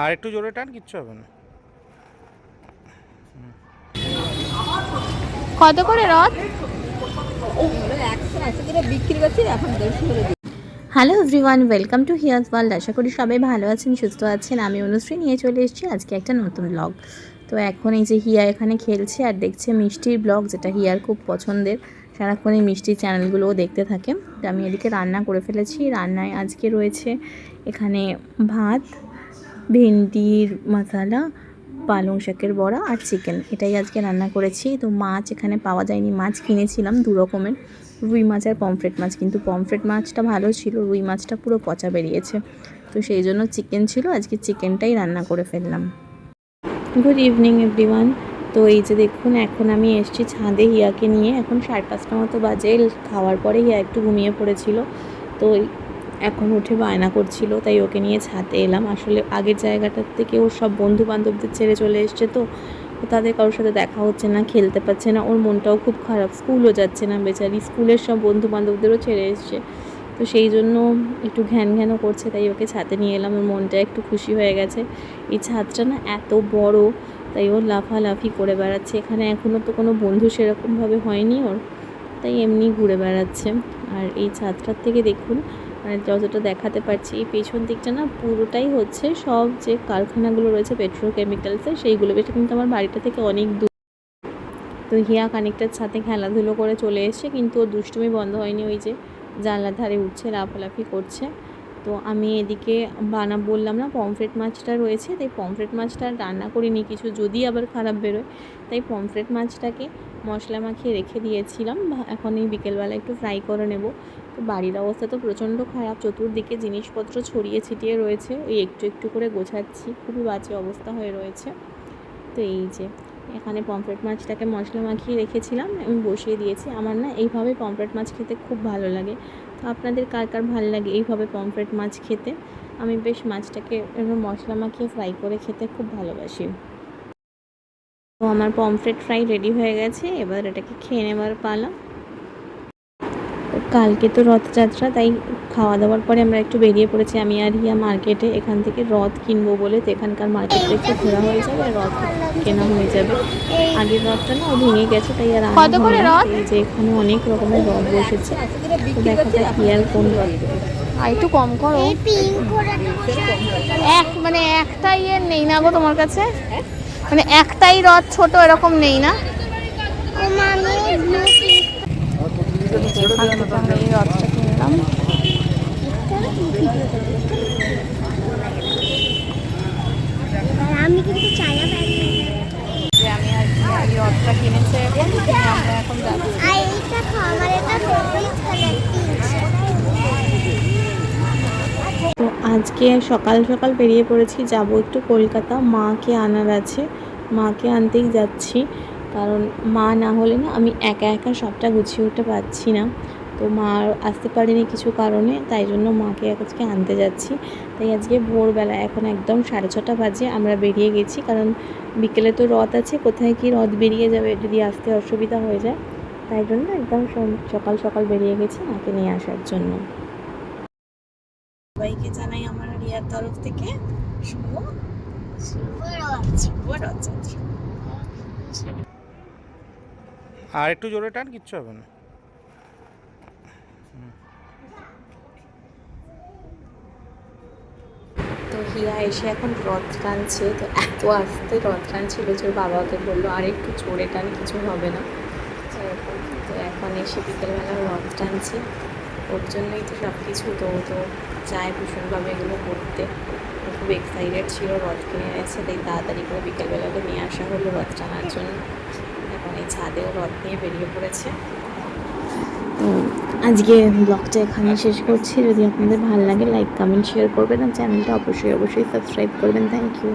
আর একটু জোরে টান, কিচ্ছু হবে না। কত করে রথ। Hello everyone welcome to here's world আশা করি সবাই ভালো আছেন, সুস্থ আছেন। আমি অনুশ্রী নিয়ে চলে এসেছি আজকে একটা নতুন ব্লগ তো এখন এই যে হিয়া এখানে খেলছে আর দেখছে মিষ্টির ব্লগ যেটা হিয়ার খুব পছন্দের। সারাক্ষণ এই মিষ্টির চ্যানেলগুলোও দেখতে থাকে। তো আমি এদিকে রান্না করে ফেলেছি। রান্নায় আজকে রয়েছে এখানে ভাত, ভেন্ডির মশালা, পালং শাকের বড়া আর চিকেন। এটাই আজকে রান্না করেছি। তো মাছ এখানে পাওয়া যায়নি। মাছ কিনেছিলাম দু রকমের। রুই মাছ আর পমফ্রেট মাছ। কিন্তু পমফ্রেট মাছটা ভালো ছিল। রুই মাছটা পুরো পচা বেরিয়েছে। তো সেই জন্য চিকেন ছিল। আজকে চিকেনটাই রান্না করে ফেললাম। গুড ইভিনিং এভরিওয়ান তো এই যে দেখুন, এখন আমি এসেছি ছাদে হিয়াকে নিয়ে। এখন সাড়ে পাঁচটা মতো বাজে, খাওয়ার পরে হিয়া একটু ঘুমিয়ে পড়েছিল। তো এখন উঠে বায়না করছিল, তাই ওকে নিয়ে ছাদে এলাম। আসলে আগের জায়গাটার থেকে ওর সব বন্ধু বান্ধবদের ছেড়ে চলে এসছে তো তাদের কারোর সাথে দেখা হচ্ছে না, খেলতে পারছে না। ওর মনটাও খুব খারাপ, স্কুলও যাচ্ছে না বেচারি, স্কুলের সব বন্ধু বান্ধবদেরও ছেড়ে এসছে। তো সেই জন্য একটু ঘ্যান ঘ্যানও করছে, তাই ওকে ছাদে নিয়ে এলাম। ওর মনটা একটু খুশি হয়ে গেছে। এই ছাদটা না এত বড় তাই ও লাফালাফি করে বেড়াচ্ছে। এখানে এখনও তো কোনো বন্ধু সেরকমভাবে হয়নি ওর, তাই এমনি ঘুরে বেড়াচ্ছে। আর এই ছাদটার থেকে দেখুন মানে যতটা দেখাতে পারছি, এই পেছন দিকটা না পুরোটাই হচ্ছে সব যে কারখানাগুলো রয়েছে পেট্রোকেমিক্যালসের সেইগুলো। এটা কিন্তু আমার বাড়িটা থেকে অনেক দূর। তো হিয়া কানেক্টার সাথে খেলাধুলো করে চলে এসছে, কিন্তু ওর দুষ্টুমি বন্ধ হয়নি। ওই যে জানলার ধারে উঠছে, লাফালাফি করছে। তো আমি এদিকে বানা, বললাম না, পমফ্রেট মাছটা রয়েছে, তাই পমফ্রেট মাছটা রান্না করিনি, কিছু যদি আবার খারাপ বেরোয়, তাই পমফ্রেট মাছটাকে মশলা মাখিয়ে রেখে দিয়েছিলাম এখন এই বিকেলবেলা একটু ফ্রাই করে নেব, তো বাড়ির অবস্থা তো প্রচণ্ড খারাপ, চতুর্দিকে জিনিসপত্র ছড়িয়ে ছিটিয়ে রয়েছে, ওই একটু একটু করে গোছাচ্ছি, খুবই বাজে অবস্থা হয়ে রয়েছে, তো এই যে, এখানে পমফ্রেট মাছটাকে মশলা মাখিয়ে রেখেছিলাম, আমি বসিয়ে দিয়েছি, আমার না এইভাবে পমফ্রেট মাছ খেতে খুব ভালো লাগে আপনাদের কার কার ভালো লাগে এইভাবে পমফ্রেট মাছ খেতে? আমি বেশ মাছটাকে মশলা মাখিয়ে ফ্রাই করে খেতে খুব ভালোবাসি। তো আমার পমফ্রেট ফ্রাই রেডি হয়ে গেছে, এবার এটাকে খেয়ে নেবার পালা। তো কালকে তো রথযাত্রা তাই খাওয়া দাওয়ার পরে আমরা একটু বেরিয়ে পড়েছি। আমি আর হিয়া মার্কেটে এখান থেকে রথ কিনবো বলে তো এখানকার মার্কেটটা একটু ঘোরা হয়ে যাবে আর রথ কেনা হয়ে যাবে। আগের রথটা না ভেঙে গেছে তাই আর? এই যে এখানে অনেক রকমের রথ বসেছে। তো দেখা এখন কি আর কোন রথ। আর একটু কম করো। এক মানে একটা ইয়ে নেই না গো তোমার কাছে? মানে একটাই রথ ছোট এরকম নেই না? কিনলাম যে আমি আমরা এখন তো আজকে সকাল সকাল বেরিয়ে পড়েছি, যাব একটু কলকাতা। মাকে আনার আছে। মাকে আনতেই যাচ্ছি। কারণ মা না হলে না আমি একা একা সবটা গুছিয়ে উঠতে পারছি না। তো মা আসতে পারেনি কিছু কারণে, তাই জন্য মাকে আজকে আনতে যাচ্ছি। তাই আজকে ভোরবেলা, এখন একদম সাড়ে ছটা বাজে, আমরা বেরিয়ে গেছি। কারণ বিকেলে তো রথ আছে, কোথায় কি রথ বেরিয়ে যাবে যদি আসতে অসুবিধা হয়ে যায়। তাই জন্য একদম সকাল সকাল বেরিয়ে গেছি মাকে নিয়ে আসার জন্য। সবাইকে জানাই আমার রিয়ার তরফ থেকে শুভ শুভ রথযাত্রা। আর একটু জোরে টান, কিচ্ছু হবে না। তো হিয়া এসে এখন রথ টানছে, তো এত আস্তে রথ টানছিল যে ওর বাবাকে বলল, আর একটু জোরে টান, কিছু হবে না। তো এখন এসে বিকেলবেলা রথ টানছে। ওর জন্যই তো সব কিছু তো তো চায় ভীষণভাবে এগুলো করতে। খুব এক্সাইটেড ছিল রথ কিনে এনেছে, তাই তাড়াতাড়ি করে বিকেলবেলা ওকে নিয়ে আসা হলো রথ টানার জন্য। এই ছাদেও রথ নিয়ে বেরিয়ে পড়েছে। তো আজকে ব্লগটা এখানে শেষ করছি। যদি আপনাদের ভালো লাগে লাইক কমেন্ট শেয়ার করবেন। আর চ্যানেলটা অবশ্যই অবশ্যই সাবস্ক্রাইব করবেন। Thank you